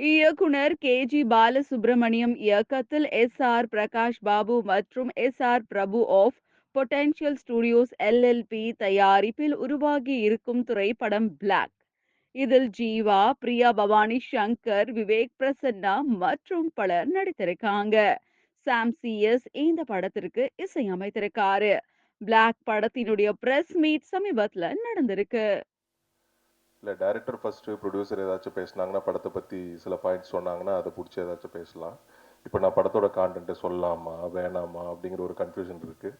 இயக்குனர் K. G. Balasubramaniam இயக்கத்தில் S. R. Prakash Babu மற்றும் S. R. Prabhu of potential studios LLP தயாரிப்பில் உருவாகி இருக்கும் திரைப்படம் பிளாக் இதில் ஜீவா பிரியா பவானி சங்கர் விவேக் பிரசன்னா மற்றும் பலர் நடித்திருக்காங்க. சாம் சிஎஸ் இந்த படத்திற்கு இசையமைத்திருக்காரு. பிளாக் படத்தினுடைய பிரஸ் மீட் சமீபத்துல நடந்திருக்கு. இல்லை டைரக்டர் ஃபஸ்ட்டு ப்ரொடியூசர் ஏதாச்சும் பேசினாங்கன்னா படத்தை பற்றி சில பாயிண்ட்ஸ் சொன்னாங்கன்னா அதை பிடிச்சி ஏதாச்சும் பேசலாம். இப்போ நான் படத்தோட கான்டென்ட்டை சொல்லலாமா வேணாமா அப்படிங்கிற ஒரு கன்ஃபியூஷன் இருக்குது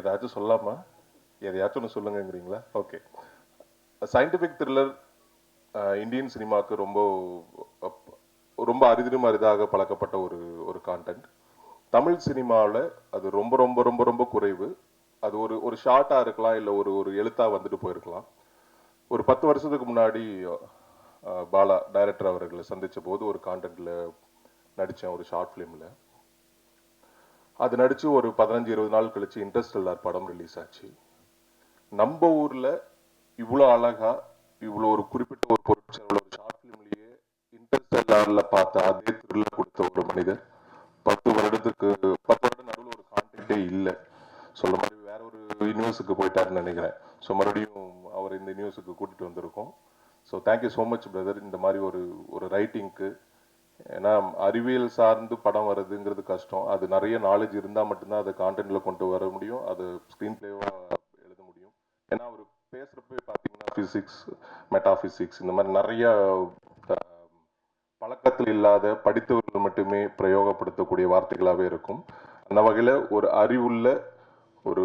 ஏதாச்சும் சொல்லாமா? எதையாச்சும் ஒன்று சொல்லுங்கங்கிறீங்களா? ஓகே சயின்டிஃபிக் த்ரில்லர் இந்தியன் சினிமாவுக்கு ரொம்ப ரொம்ப அரிதிலும் அரிதாக பழக்கப்பட்ட ஒரு ஒரு கான்டென்ட் தமிழ் சினிமாவில் அது ரொம்ப ரொம்ப ரொம்ப ரொம்ப குறைவு. அது ஒரு ஒரு ஷார்ட்டாக இருக்கலாம் இல்லை ஒரு ஒரு எழுத்தாக வந்துட்டு போயிருக்கலாம். ஒரு பத்து வருஷத்துக்கு முன்னாடி பாலா டைரக்டர் அவர்களை சந்திச்ச போது ஒரு கான்டென்ட்ல நடித்தேன் ஒரு ஷார்ட் ஃபிலிமில் அது நடிச்சு ஒரு பதினஞ்சு இருபது நாள் கழிச்சு இன்ட்ரெஸ்டெல்லார் படம் ரிலீஸ் ஆச்சு. நம்ம ஊர்ல இவ்வளோ அழகா இவ்வளோ ஒரு குறிப்பிட்ட ஒரு பொருட்கள் ஒரு ஷார்ட் ஃபிலிம்லயே இன்ட்ரெஸ்டெல்லார்ல பார்த்த அதே த்ரில்லர் கொடுத்த ஒரு மனிதர் பத்து வருடத்துக்கு பத்து வருடம் நடுவில் ஒரு கான்டென்ட்டே இல்லை. சொல்ல நியூஸுக்கு போயிட்டாருன்னு நினைக்கிறேன். ஸோ மறுபடியும் அவர் இந்த நியூஸுக்கு கூட்டிட்டு வந்திருக்கோம். So thank you so much brother இந்த மாதிரி ஒரு ஒரு ரைட்டிங்க்கு ஏன்னா அறிவியல் சார்ந்து படம் வருதுங்கிறது கஷ்டம். அது நிறைய நாலேஜ் இருந்தால் மட்டும்தான் அதை கான்டென்ட்ல கொண்டு வர முடியும். அது ஸ்க்ரீன் பிளேவாக எழுத முடியும். ஏன்னா அவர் பேசுகிறப்ப பார்த்தீங்கன்னா ஃபிசிக்ஸ் மெட்டாஃபிசிக்ஸ் இந்த மாதிரி நிறைய பழக்கத்தில் இல்லாத படித்தவர்கள் மட்டுமே பிரயோகப்படுத்தக்கூடிய வார்த்தைகளாகவே இருக்கும். அந்த வகையில் ஒரு அறிவுள்ள ஒரு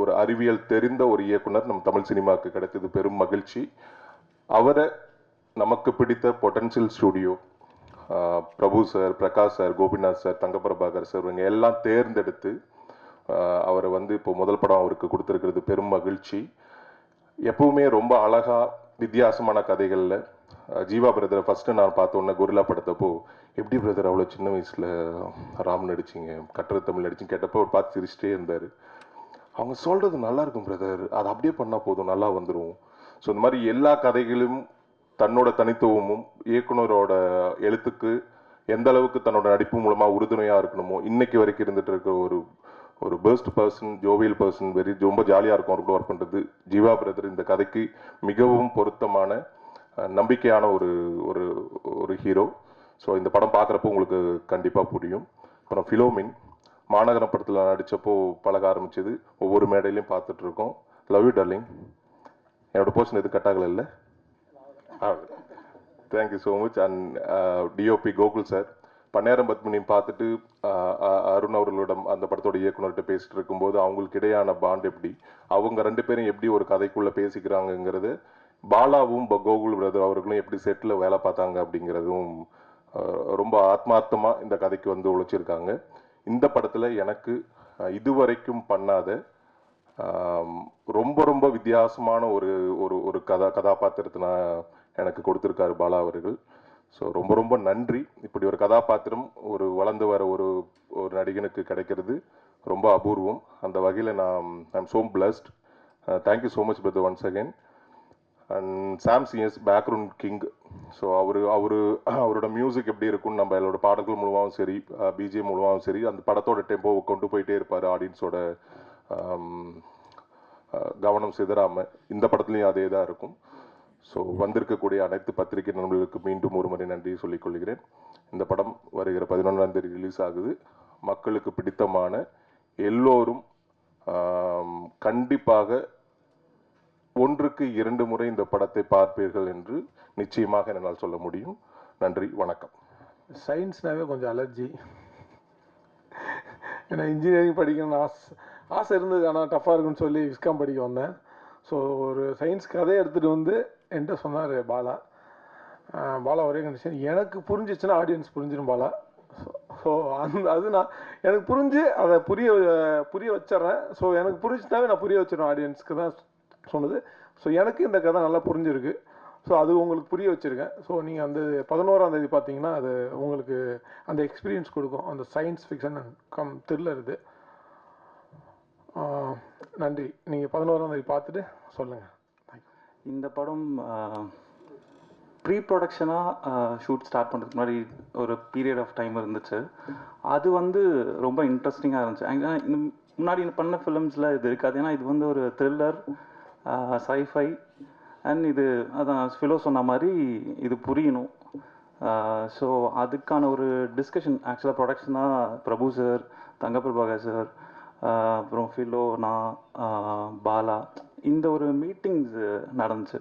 ஒரு அறிவியல் தெரிந்த ஒரு இயக்குனர் நம் தமிழ் சினிமாவுக்கு கிடைத்தது பெரும் மகிழ்ச்சி. அவரை நமக்கு பிடித்த potential studio Prabhu sir Prakash sir Gopinath sir Thangaprabhakar sir இவங்க எல்லாம் தேர்ந்தெடுத்து அவரை வந்து இப்போ முதல் படம் அவருக்கு கொடுத்துருக்கிறது பெரும் மகிழ்ச்சி. எப்பவுமே ரொம்ப அழகாக வித்தியாசமான கதைகளில் ஜீவா பிரதரை ஃபஸ்ட்டு நான் பார்த்த உடனே குருலா படத்தப்போ எப்படி பிரதர் அவ்வளோ சின்ன வயசில் ராம் நடிச்சிங்க? கட்டுரை தமிழ் நடிச்சுன்னு கேட்டப்போ அவர் பார்த்து சிரிச்சிட்டே இருந்தார். அவங்க சொல்கிறது நல்லா இருக்கும் பிரதர் அது அப்படியே பண்ணால் போதும் நல்லா வந்துடும் ஸோ இந்த மாதிரி எல்லா கதைகளும் தன்னோட தனித்துவமும் இயக்குனரோட எழுத்துக்கு எந்த அளவுக்கு தன்னோட நடிப்பு மூலமாக உறுதுணையாக இருக்கணுமோ இன்னைக்கு வரைக்கும் இருந்துட்டு இருக்க ஒரு ஒரு best person jovial person very ரொம்ப ஜாலியாக இருக்கும் அவர் கூட ஒர்க் பண்ணுறது ஜீவா பிரதர் இந்த கதைக்கு மிகவும் பொருத்தமான நம்பிக்கையான ஒரு ஒரு ஒரு ஹீரோ ஸோ இந்த படம் பார்க்குறப்போ உங்களுக்கு கண்டிப்பாக புரியும். அப்புறம் ஃபிலோமின் மாநகரம் படத்தில் நடித்தப்போ பழக ஆரம்பிச்சது. ஒவ்வொரு மேடையிலையும் பார்த்துட்ருக்கோம். லவ் யூ டர்லிங் என்னோட போர்ஷன் எதுவும் கட் இல்லை? Thank you so much and DOP Gokul sir பன்னேரம் பத்மினியும் பார்த்துட்டு அருண் அவர்களிடம் அந்த படத்தோட இயக்குனர்கிட்ட பேசிட்டு இருக்கும்போது அவங்களுக்கு இடையான பாண்ட் எப்படி? அவங்க ரெண்டு பேரும் எப்படி ஒரு கதைக்குள்ளே பேசிக்கிறாங்கங்கிறது பாலாவும் ப- கோகுல் பிரதர் அவர்களும் எப்படி செட்டில் வேலை பார்த்தாங்க அப்படிங்கிறதும் ரொம்ப ஆத்மார்த்தமாக இந்த கதைக்கு வந்து உழைச்சிருக்காங்க இந்த படத்தில் எனக்கு இதுவரைக்கும் பண்ணாத ரொம்ப ரொம்ப வித்தியாசமான ஒரு ஒரு ஒரு கதா கதாபாத்திரத்தை நான் எனக்கு கொடுத்துருக்காரு பாலா அவர்கள். ஸோ ரொம்ப ரொம்ப நன்றி. இப்படி ஒரு கதாபாத்திரம் ஒரு வளர்ந்து வர ஒரு ஒரு நடிகனுக்கு கிடைக்கிறது ரொம்ப அபூர்வம். அந்த வகையில் நான் I'm so blessed thank you so much brother once again and Sam CS background king so அவர் அவர் அவரோட மியூசிக் எப்படி இருக்கும்னு நம்ம அவரோட பாடல்கள் மூலமாகவும் சரி பிஜே மூலமாகவும் சரி அந்த படத்தோட டெம்போவை கொண்டு போயிட்டே இருப்பார் ஆடியன்ஸோட கவனம் சிதறாமல் இந்த படத்துலையும் அதே தான் இருக்கும். ஸோ வந்திருக்கக்கூடிய அனைத்து பத்திரிகை நண்பர்களுக்கு மீண்டும் ஒரு முறை நன்றி சொல்லிக் கொள்கிறேன். இந்த படம் வருகிற பதினொன்றாம் தேதி ரிலீஸ் ஆகுது. மக்களுக்கு பிடித்தமான எல்லோரும் கண்டிப்பாக ஒன்றுக்கு இரண்டு முறை இந்த படத்தை பார்ப்பீர்கள் என்று நிச்சயமாக என்னால் சொல்ல முடியும். நன்றி வணக்கம். சயின்ஸ்னாவே கொஞ்சம் அலர்ஜி ஏன்னா இன்ஜினியரிங் படிக்கணும்னு ஆசை ஆசை இருந்தது ஆனால் டஃப்பாக இருக்குன்னு சொல்லி விஸ்காம் படிக்க வந்தேன். ஸோ ஒரு சயின்ஸ் கதையை எடுத்துகிட்டு வந்து என்கிட்ட சொன்னார் பாலா. பாலா ஒரே கண்டிஷன் எனக்கு புரிஞ்சிச்சுன்னா ஆடியன்ஸ் புரிஞ்சிடும் பாலா. ஸோ அந்த அது நான் எனக்கு புரிஞ்சு அதை புரிய புரிய வச்சிட்றேன். ஸோ எனக்கு புரிஞ்சுட்டாவே நான் புரிய வச்சிடறேன் ஆடியன்ஸ்க்கு தான். சொன்னது. ஸோ எனக்கு இந்த கதை நல்லா புரிஞ்சிருக்கு. ஸோ அது உங்களுக்கு புரிய வச்சுருக்கேன். ஸோ நீங்கள் அந்த பதினோராம் தேதி பார்த்தீங்கன்னா அது உங்களுக்கு அந்த எக்ஸ்பீரியன்ஸ் கொடுக்கும். அந்த science fiction and cum thriller இது. நன்றி. நீங்கள் பதினோராம் தேதி பார்த்துட்டு சொல்லுங்கள் இந்த படம் ப்ரீ ப்ரொடக்ஷனாக ஷூட் ஸ்டார்ட் பண்ணுறதுக்கு முன்னாடி ஒரு பீரியட் ஆஃப் டைம் இருந்துச்சு. அது வந்து ரொம்ப இன்ட்ரெஸ்டிங்காக இருந்துச்சு. ஏன்னா இந்த முன்னாடி பண்ண ஃபிலிம்ஸில் இது இருக்காது. ஏன்னா இது வந்து ஒரு த்ரில்லர் சைஃபை அண்ட் இது அதான் ஃபிலோ சொன்ன மாதிரி இது புரியணும். ஸோ அதுக்கான ஒரு டிஸ்கஷன் ஆக்சுவலாக ப்ரொடக்ஷனாக பிரபு சார் தங்க பிரபாகர் சார் அப்புறம் ஃபிலோ நான் பாலா. இந்த ஒரு மீட்டிங்ஸ் நடந்துச்சு.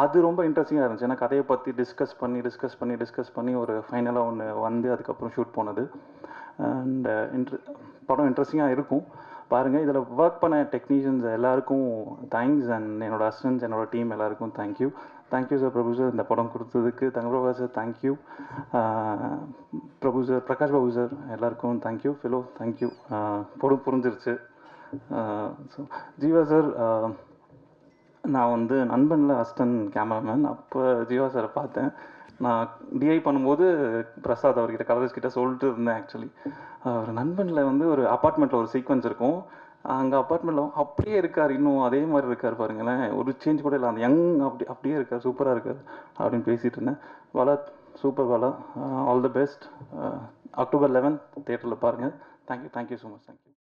அது ரொம்ப இன்ட்ரெஸ்டிங்காக இருந்துச்சு. ஏன்னா கதையை பற்றி டிஸ்கஸ் பண்ணி டிஸ்கஸ் பண்ணி டிஸ்கஸ் பண்ணி ஒரு ஃபைனலாக ஒன்று வந்து அதுக்கப்புறம் ஷூட் போனது. அண்ட் இன்ட்ரெ படம் இன்ட்ரெஸ்டிங்காக இருக்கும். பாருங்கள் இதில் ஒர்க் பண்ண டெக்னீஷியன்ஸ் எல்லாருக்கும் தேங்க்ஸ் அண்ட் என்னோட அசிஸ்டன்ஸ் என்னோட டீம் எல்லாருக்கும் thank you thank you sir Prabhu sir இந்த படம் கொடுத்ததுக்கு. Thanga sir thank you Prabhu sir Prakash Babu sir எல்லாருக்கும் தேங்க்யூ ஃபிலோ தேங்க்யூ படம் புரிஞ்சிருச்சு. ஸோ ஜீவா சார் நான் வந்து நண்பனில் அஸ்டன் கேமராமேன். அப்போ ஜீவா சாரை பார்த்தேன். நான் டிஐ பண்ணும்போது பிரசாத் அவர்கிட்ட கலர்ஸ் கிட்ட சொல்லிட்டு இருந்தேன் ஆக்சுவலி ஒரு நண்பனில் வந்து ஒரு அப்பார்ட்மெண்ட்டில் ஒரு சீக்வன்ஸ் இருக்கும். அங்கே அப்பார்ட்மெண்ட்டில் அப்படியே இருக்கார் இன்னும் அதே மாதிரி இருக்கார் பாருங்களேன். ஒரு சேஞ்ச் கூட இல்லை. அந்த யங் அப்படி அப்படியே இருக்கார் சூப்பராக இருக்கார் அப்படின்னு பேசிகிட்டு இருந்தேன். வலா super Bala all the best October eleven தேட்டரில் பாருங்கள் thank you thank you so much thank you